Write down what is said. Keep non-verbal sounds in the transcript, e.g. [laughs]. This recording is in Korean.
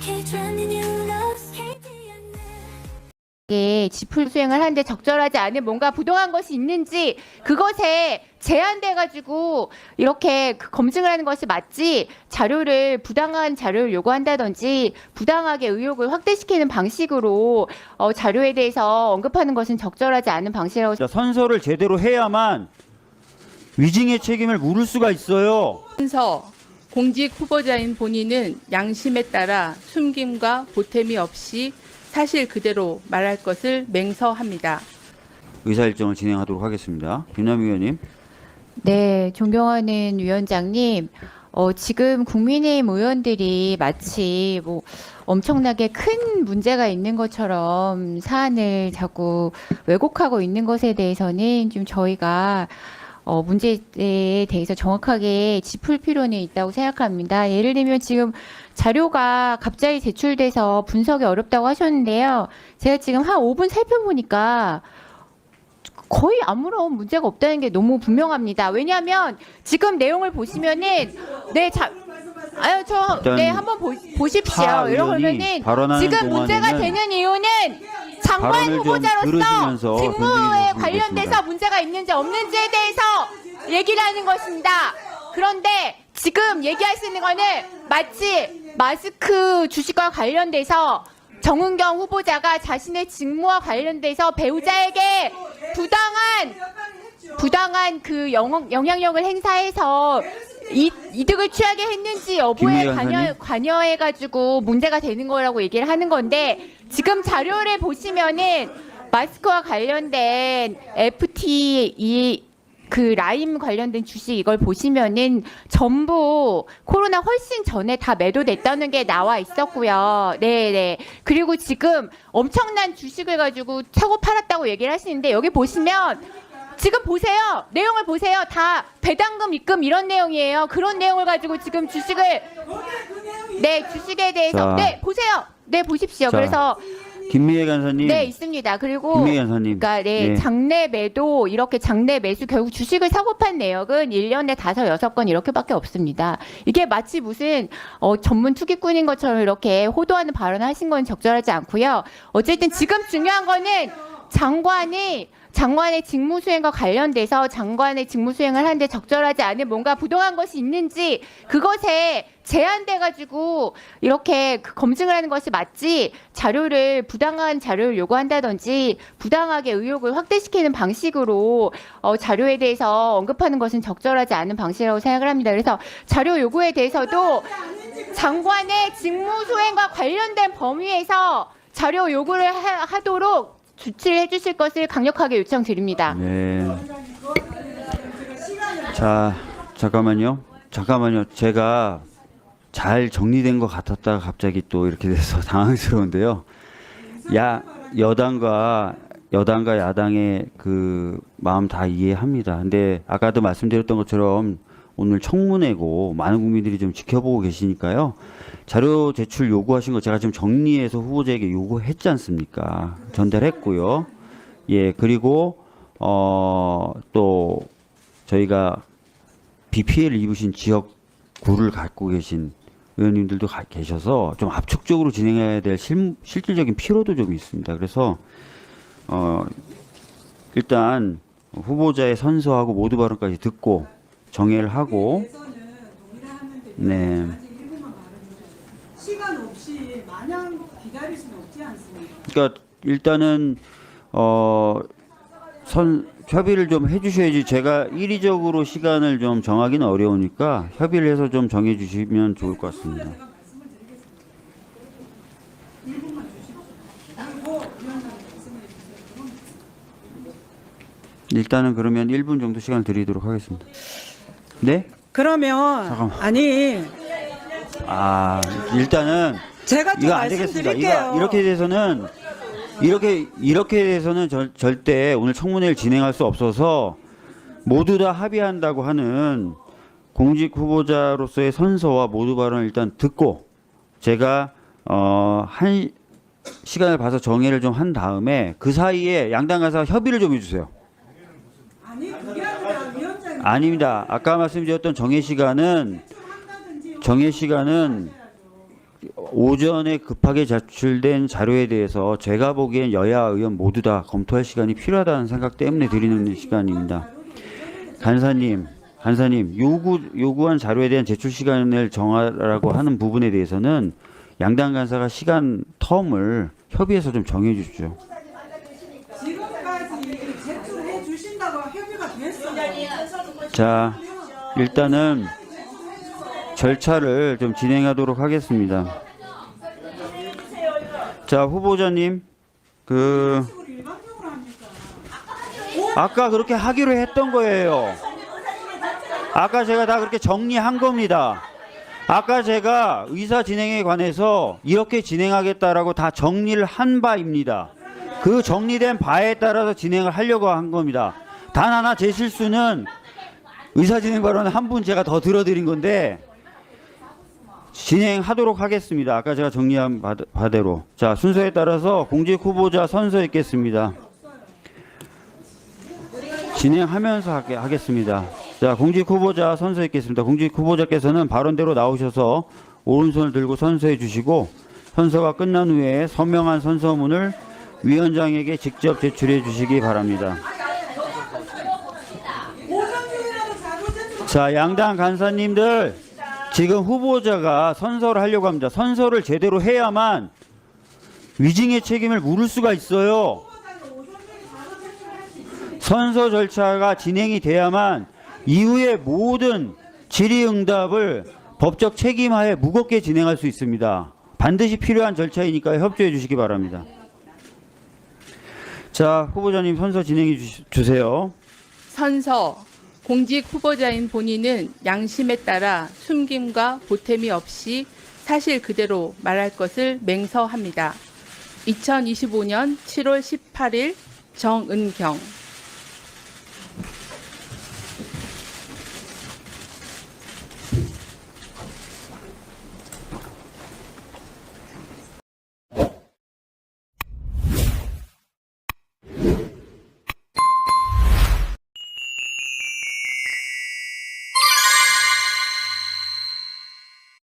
Keep drowning in love, KTN. 게 지풀 수행을 하는데 적절하지 않은 뭔가 부동한 것이 있는지 그것에 제한돼 가지고 이렇게 그 검증을 하는 것이 맞지 자료를 부당한 자료를 요구한다든지 부당하게 의혹을 확대시키는 방식으로 어, 자료에 대해서 언급하는 것은 적절하지 않은 방식이라고 자, 선서를 제대로 해야만 위증의 책임을 물을 수가 있어요. 선서 공직 후보자인 본인은 양심에 따라 숨김과 보탬이 없이 사실 그대로 말할 것을 맹서합니다. 의사 일정을 진행하도록 하겠습니다. 김남희 의원님. 네, 존경하는 위원장님. 어, 지금 국민의힘 의원들이 마치 뭐 엄청나게 큰 문제가 있는 것처럼 사안을 자꾸 왜곡하고 있는 것에 대해서는 좀 저희가 어, 문제에 대해서 정확하게 짚을 필요는 있다고 생각합니다. 예를 들면 지금 자료가 갑자기 제출돼서 분석이 어렵다고 하셨는데요. 제가 지금 한 5분 살펴보니까 거의 아무런 문제가 없다는 게 너무 분명합니다. 왜냐하면 지금 내용을 보시면은 네, 자, 아유 저, 네 한번 보, 보십시오. 이러면은 지금 문제가 되는 이유는 장관 발언을 좀 후보자로서 들으시면서 직무에 관련돼서 문제가 있는지 없는지에 대해서 얘기를 하는 것입니다. 그런데 지금 얘기할 수 있는 거는 마치 마스크 주식과 관련돼서 정은경 후보자가 자신의 직무와 관련돼서 배우자에게 부당한 부당한 그 영, 영향력을 행사해서 이, 이득을 취하게 했는지 여부에 관여. 관여해가지고 문제가 되는 거라고 얘기를 하는 건데 지금 자료를 보시면은 마스크와 관련된 FT 이 그 라임 관련된 주식 이걸 보시면은 전부 코로나 훨씬 전에 다 매도됐다는 게 나와 있었고요. 네, 네. 그리고 지금 엄청난 주식을 가지고 사고 팔았다고 얘기를 하시는데 여기 보시면 지금 보세요. 내용을 보세요. 다 배당금 입금 이런 내용이에요. 그런 내용을 가지고 지금 주식을 네, 주식에 대해서 자. 네, 보세요. 네, 보십시오. 자, 그래서 김미애 간사님. 네, 있습니다. 그리고 김미애 간사님. 그러니까 네, 예. 장내 매도 이렇게 장내 매수 결국 주식을 사고 판 내역은 1년에 다섯 여섯 건 이렇게밖에 없습니다. 이게 마치 무슨 어, 전문 투기꾼인 것처럼 이렇게 호도하는 발언을 하신 건 적절하지 않고요. 어쨌든 지금 중요한 거는 장관이 장관의 직무 수행과 관련돼서 장관의 직무 수행을 하는데 적절하지 않은 뭔가 부동한 것이 있는지 그것에 제한돼 가지고 이렇게 그 검증을 하는 것이 맞지 자료를 부당한 자료를 요구한다든지 부당하게 의혹을 확대시키는 방식으로 어, 자료에 대해서 언급하는 것은 적절하지 않은 방식이라고 생각을 합니다. 그래서 자료 요구에 대해서도 장관의 직무 수행과 관련된 범위에서 자료 요구를 하, 하도록 조치를 해주실 것을 강력하게 요청드립니다. 네. 자, 잠깐만요. 잠깐만요. 제가 잘 정리된 것 같았다가 갑자기 또 이렇게 돼서 [laughs] 당황스러운데요. 야, 여당과 여당과 야당의 그 마음 다 이해합니다. 근데 아까도 말씀드렸던 것처럼 오늘 청문회고 많은 국민들이 좀 지켜보고 계시니까요. 자료 제출 요구하신 거 제가 지금 정리해서 후보자에게 요구했지 않습니까? 전달했고요. 예, 그리고 어, 또 저희가 비 피해를 입으신 지역 구를 갖고 계신 의원님들도 가- 계셔서 좀 압축적으로 진행해야 될 실, 실질적인 필요도 좀 있습니다. 그래서 어, 일단 후보자의 선서하고 모두 발언까지 듣고 정회를 하고 네. 시간 없이 마냥 기다릴 수는 없지 않습니까? 그러니까 일단은 어, 선 협의를 좀 해주셔야지 제가 일의적으로 시간을 좀 정하기는 어려우니까 협의를 해서 좀 정해주시면 좋을 것 같습니다. 일단은 그러면 1분 정도 시간 드리도록 하겠습니다. 네? 그러면 잠깐만. 아니 아 일단은 제가 좀 이거 안 되겠습니다. 말씀드릴게요. 이거 이렇게 돼서는 이렇게 이렇게 돼서는 절, 절대 오늘 청문회를 진행할 수 없어서 모두 다 합의한다고 하는 공직 후보자로서의 선서와 모두 발언을 일단 듣고 제가 어 한 시간을 봐서 정회를 좀 한 다음에 그 사이에 양당 간사 협의를 좀 해주세요. 아니 그게 아니라 위원장님 아닙니다. 아까 말씀드렸던 정회 시간은 정회 시간은 오전에 급하게 제출된 자료에 대해서 제가 보기엔 여야 의원 모두 다 검토할 시간이 필요하다는 생각 때문에 드리는 시간입니다. 간사님, 간사님 요구 요구한 자료에 대한 제출 시간을 정하라고 하는 부분에 대해서는 양당 간사가 시간 텀을 협의해서 좀 정해 주십시오. 자, 일단은 절차를 좀 진행하도록 하겠습니다. 자, 후보자님, 그? 아까 그렇게 하기로 했던 거예요. 아까 제가 다 그렇게 정리한 겁니다. 아까 제가 의사 진행에 관해서 이렇게 진행하겠다라고 다 정리를 한 바입니다. 그 정리된 바에 따라서 진행을 하려고 한 겁니다. 단 하나 제 실수는 의사 진행 발언 한 분 제가 더 들어드린 건데 진행하도록 하겠습니다. 아까 제가 정리한 바- 바대로. 자, 순서에 따라서 공직 후보자 선서 있겠습니다. 진행하면서 하겠습니다. 자, 공직 후보자 선서 있겠습니다. 공직 후보자께서는 발언대로 나오셔서 오른손을 들고 선서해 주시고 선서가 끝난 후에 서명한 선서문을 위원장에게 직접 제출해 주시기 바랍니다. 자, 양당 간사님들 지금 후보자가 선서를 하려고 합니다. 선서를 제대로 해야만 위증의 책임을 물을 수가 있어요. 선서 절차가 진행이 돼야만 이후의 모든 질의응답을 법적 책임하에 무겁게 진행할 수 있습니다. 반드시 필요한 절차이니까 협조해 주시기 바랍니다. 자, 후보자님 선서 진행해 주- 주세요. 선서 공직 후보자인 본인은 양심에 따라 숨김과 보탬이 없이 사실 그대로 말할 것을 맹서합니다. 2025년 7월 18일 정은경